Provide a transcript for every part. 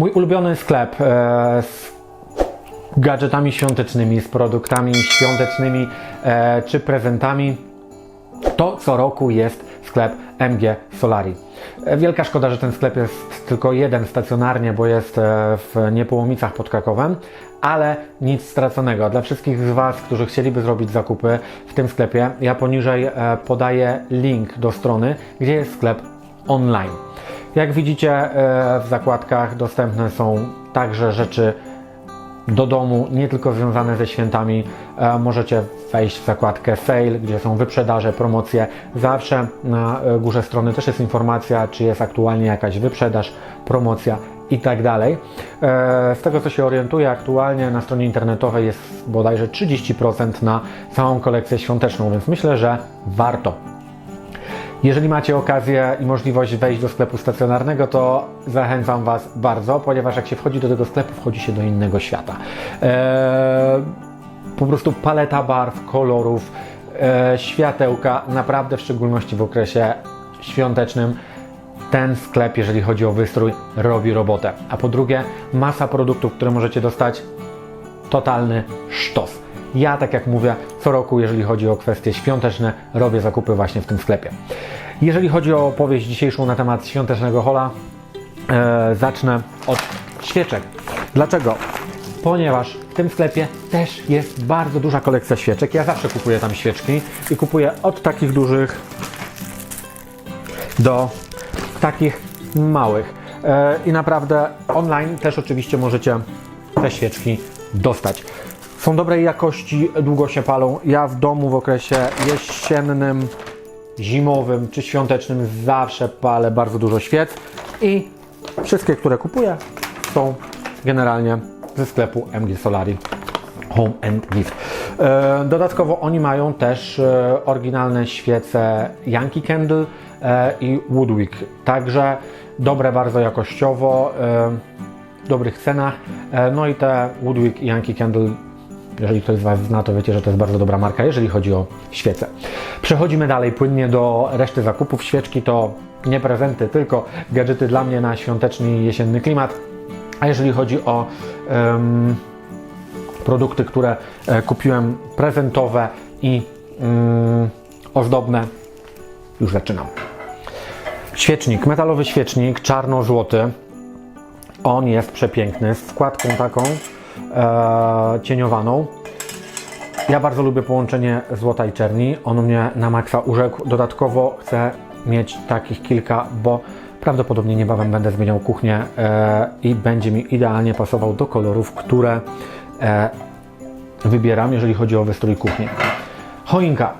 Mój ulubiony sklep e, z gadżetami świątecznymi, z produktami świątecznymi e, czy prezentami to co roku jest sklep MG Solari. E, Wielka szkoda, że ten sklep jest tylko jeden stacjonarnie, bo jest w Niepołomicach pod Krakowem, ale nic straconego. Dla wszystkich z Was, którzy chcieliby zrobić zakupy w tym sklepie, ja poniżej podaję link do strony, gdzie jest sklep online. Jak widzicie, e, w zakładkach dostępne są także rzeczy do domu, nie tylko związane ze świętami. E, możecie wejść w zakładkę sale, gdzie są wyprzedaże, promocje. Zawsze na e, górze strony też jest informacja, czy jest aktualnie jakaś wyprzedaż, promocja i tak dalej. Z tego co się orientuję, aktualnie na stronie internetowej jest bodajże 30% na całą kolekcję świąteczną, więc myślę, że warto. Jeżeli macie okazję i możliwość wejść do sklepu stacjonarnego, to zachęcam Was bardzo, ponieważ jak się wchodzi do tego sklepu, wchodzi się do innego świata. Eee, po prostu paleta barw, kolorów, e, światełka, naprawdę w szczególności w okresie świątecznym ten sklep, jeżeli chodzi o wystrój, robi robotę. A po drugie, masa produktów, które możecie dostać totalny sztos. Ja, tak jak mówię, co roku, jeżeli chodzi o kwestie świąteczne, robię zakupy właśnie w tym sklepie. Jeżeli chodzi o opowieść dzisiejszą na temat świątecznego hola, e, zacznę od świeczek. Dlaczego? Ponieważ w tym sklepie też jest bardzo duża kolekcja świeczek. Ja zawsze kupuję tam świeczki i kupuję od takich dużych do takich małych. E, I naprawdę online też oczywiście możecie te świeczki dostać. Są dobrej jakości, długo się palą. Ja w domu w okresie jesiennym, zimowym czy świątecznym zawsze palę bardzo dużo świec i wszystkie, które kupuję są generalnie ze sklepu MG Solari. Home and Gift. E, Dodatkowo oni mają też e, oryginalne świece Yankee Candle e, i Woodwick. Także dobre bardzo jakościowo, w dobrych cenach. No i te Woodwick i Yankee Candle, jeżeli ktoś z Was zna, to wiecie, że to jest bardzo dobra marka, jeżeli chodzi o świece. Przechodzimy dalej płynnie do reszty zakupów. Świeczki to nie prezenty, tylko gadżety dla mnie na świąteczny jesienny klimat. A jeżeli chodzi o em, produkty, które e, kupiłem prezentowe i mm, ozdobne. Już zaczynam. Świecznik, metalowy świecznik, czarno-złoty. On jest przepiękny, z wkładką taką e, cieniowaną. Ja bardzo lubię połączenie złota i czerni. On mnie na maksa urzekł. Dodatkowo chcę mieć takich kilka, bo prawdopodobnie niebawem będę zmieniał kuchnię e, i będzie mi idealnie pasował do kolorów, które e, wybieram, jeżeli chodzi o wystrój kuchni. Choinka.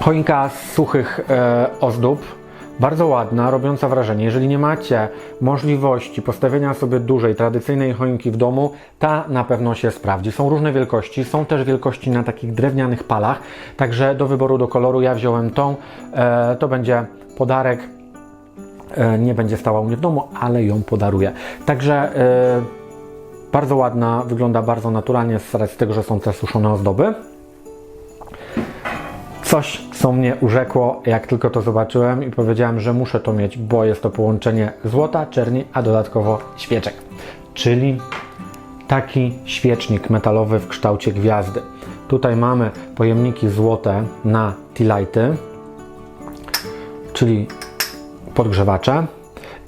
Choinka z suchych e, ozdób. Bardzo ładna, robiąca wrażenie. Jeżeli nie macie możliwości postawienia sobie dużej, tradycyjnej choinki w domu, ta na pewno się sprawdzi. Są różne wielkości, są też wielkości na takich drewnianych palach, także do wyboru, do koloru ja wziąłem tą. E, to będzie podarek e, nie będzie stała u mnie w domu, ale ją podaruję. Także e, bardzo ładna, wygląda bardzo naturalnie z z tego, że są te suszone ozdoby. Coś, co mnie urzekło, jak tylko to zobaczyłem i powiedziałem, że muszę to mieć, bo jest to połączenie złota, czerni, a dodatkowo świeczek. Czyli taki świecznik metalowy w kształcie gwiazdy. Tutaj mamy pojemniki złote na T-lighty, czyli podgrzewacze.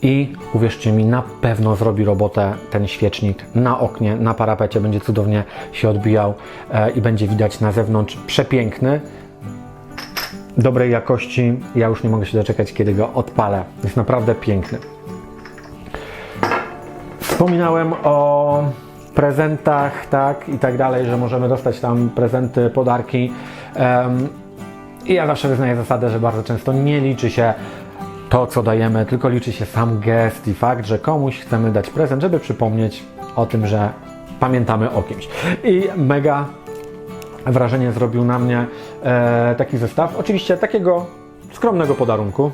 I uwierzcie mi, na pewno zrobi robotę ten świecznik na oknie, na parapecie, będzie cudownie się odbijał e, i będzie widać na zewnątrz przepiękny, dobrej jakości. Ja już nie mogę się doczekać, kiedy go odpalę. Jest naprawdę piękny. Wspominałem o prezentach, tak i tak dalej, że możemy dostać tam prezenty, podarki. Em, I ja zawsze wyznaję zasadę, że bardzo często nie liczy się to, co dajemy, tylko liczy się sam gest i fakt, że komuś chcemy dać prezent, żeby przypomnieć o tym, że pamiętamy o kimś. I mega wrażenie zrobił na mnie e, taki zestaw. Oczywiście takiego skromnego podarunku.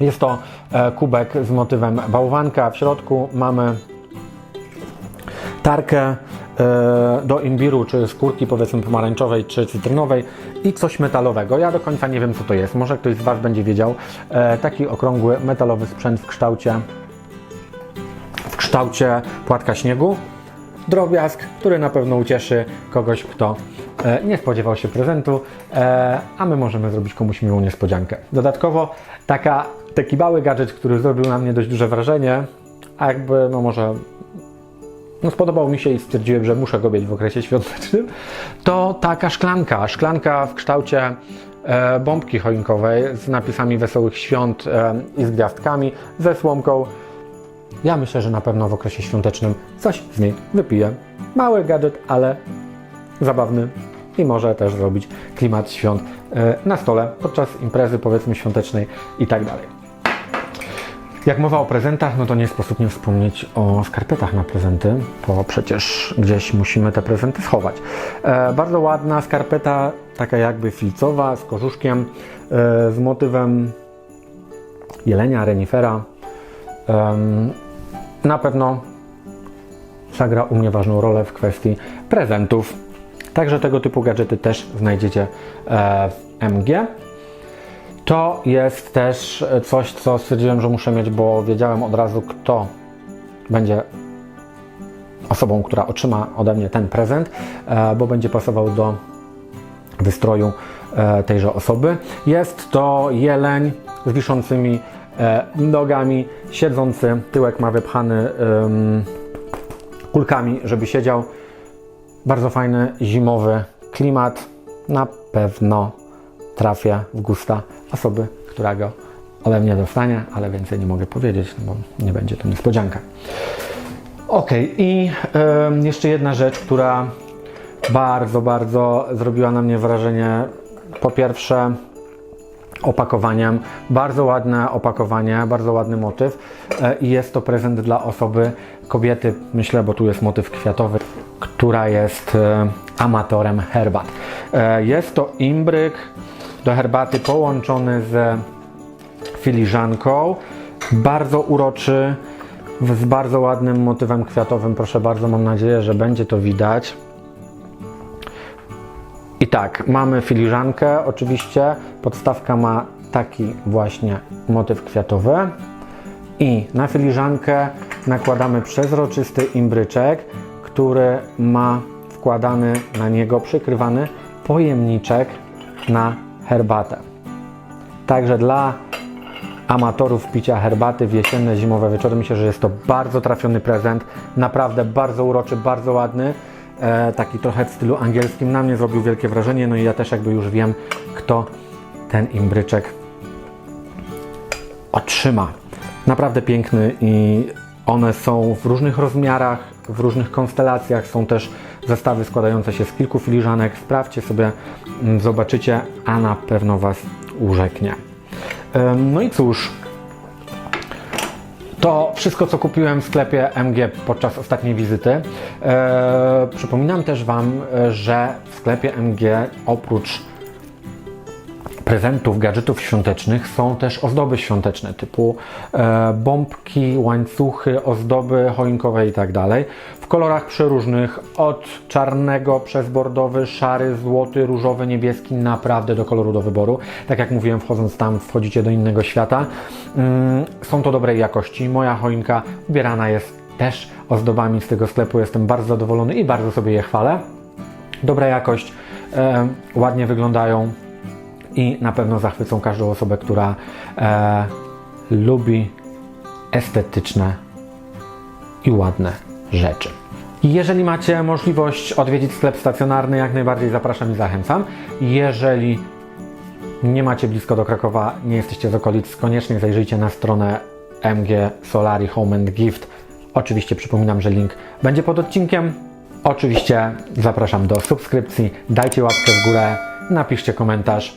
Jest to e, kubek z motywem bałwanka. W środku mamy tarkę e, do imbiru, czy skórki powiedzmy pomarańczowej, czy cytrynowej i coś metalowego. Ja do końca nie wiem co to jest, może ktoś z Was będzie wiedział. Taki okrągły metalowy sprzęt w kształcie w, kształcie płatka śniegu. Drobiazg, który na pewno ucieszy kogoś, kto e, nie spodziewał się prezentu, e, a my możemy zrobić komuś miłą niespodziankę. Dodatkowo taka, taki mały gadżet, który zrobił na mnie dość duże wrażenie, a jakby no może no spodobał mi się i stwierdziłem, że muszę go mieć w okresie świątecznym, to taka szklanka, szklanka w kształcie e, bombki choinkowej z napisami Wesołych Świąt e, i z gwiazdkami, ze słomką. Ja myślę, że na pewno w okresie świątecznym coś z niej wypiję. Mały gadżet, ale zabawny i może też zrobić klimat świąt e, na stole podczas imprezy powiedzmy świątecznej i tak dalej. Jak mowa o prezentach, no to nie sposób nie wspomnieć o skarpetach na prezenty, bo przecież gdzieś musimy te prezenty schować. E, bardzo ładna skarpeta, taka jakby filcowa, z korzuszkiem, e, z motywem jelenia, renifera. Na pewno zagra u mnie ważną rolę w kwestii prezentów. Także tego typu gadżety też znajdziecie e, w MG. To jest też coś, co stwierdziłem, że muszę mieć, bo wiedziałem od razu, kto będzie osobą, która otrzyma ode mnie ten prezent, e, bo będzie pasował do wystroju e, tejże osoby. Jest to jeleń z wiszącymi nogami, siedzący, tyłek ma wypchany kulkami, żeby siedział. Bardzo fajny, zimowy klimat. Na pewno trafię w gusta osoby, która go ode mnie dostanie, ale więcej nie mogę powiedzieć, no bo nie będzie to niespodzianka. Ok, i em, jeszcze jedna rzecz, która bardzo, bardzo zrobiła na mnie wrażenie. Po pierwsze, opakowaniem. Bardzo ładne opakowanie, bardzo ładny motyw e, i jest to prezent dla osoby, kobiety, myślę, bo tu jest motyw kwiatowy, która jest e, amatorem herbat. E, Jest to imbryk do herbaty połączony z filiżanką. Bardzo uroczy, z bardzo ładnym motywem kwiatowym. Proszę bardzo, mam nadzieję, że będzie to widać. I tak, mamy filiżankę, oczywiście. Podstawka ma taki właśnie motyw kwiatowy. I na filiżankę nakładamy przezroczysty imbryczek, który ma wkładany na niego przykrywany pojemniczek na herbatę. Także dla amatorów picia herbaty w jesienne, zimowe wieczory myślę, że jest to bardzo trafiony prezent. Naprawdę bardzo uroczy, bardzo ładny. E, taki trochę w stylu angielskim. Na mnie zrobił wielkie wrażenie. No i ja też jakby już wiem, kto ten imbryczek otrzyma. Naprawdę piękny i one są w różnych rozmiarach, w różnych konstelacjach. Są też zestawy składające się z kilku filiżanek. Sprawdźcie sobie, mm, zobaczycie, a na pewno Was urzeknie. Em, No i cóż, to wszystko, co kupiłem w sklepie MG podczas ostatniej wizyty. E, przypominam też Wam, e, że w sklepie MG oprócz prezentów, gadżetów świątecznych są też ozdoby świąteczne typu e, bombki, łańcuchy, ozdoby choinkowe i tak. W kolorach przeróżnych, od czarnego przez bordowy, szary, złoty, różowy, niebieski, naprawdę do koloru do wyboru. Tak jak mówiłem, wchodząc tam, wchodzicie do innego świata. Mm, są to dobrej jakości. Moja choinka ubierana jest też ozdobami z tego sklepu. Jestem bardzo zadowolony i bardzo sobie je chwalę. Dobra jakość, e, ładnie wyglądają i na pewno zachwycą każdą osobę, która e, lubi estetyczne i ładne rzeczy. Jeżeli macie możliwość odwiedzić sklep stacjonarny, jak najbardziej zapraszam i zachęcam. Jeżeli nie macie blisko do Krakowa, nie jesteście z okolic, koniecznie zajrzyjcie na stronę MG Solari Home and Gift. Oczywiście przypominam, że link będzie pod odcinkiem. Oczywiście zapraszam do subskrypcji, dajcie łapkę w górę, napiszcie komentarz.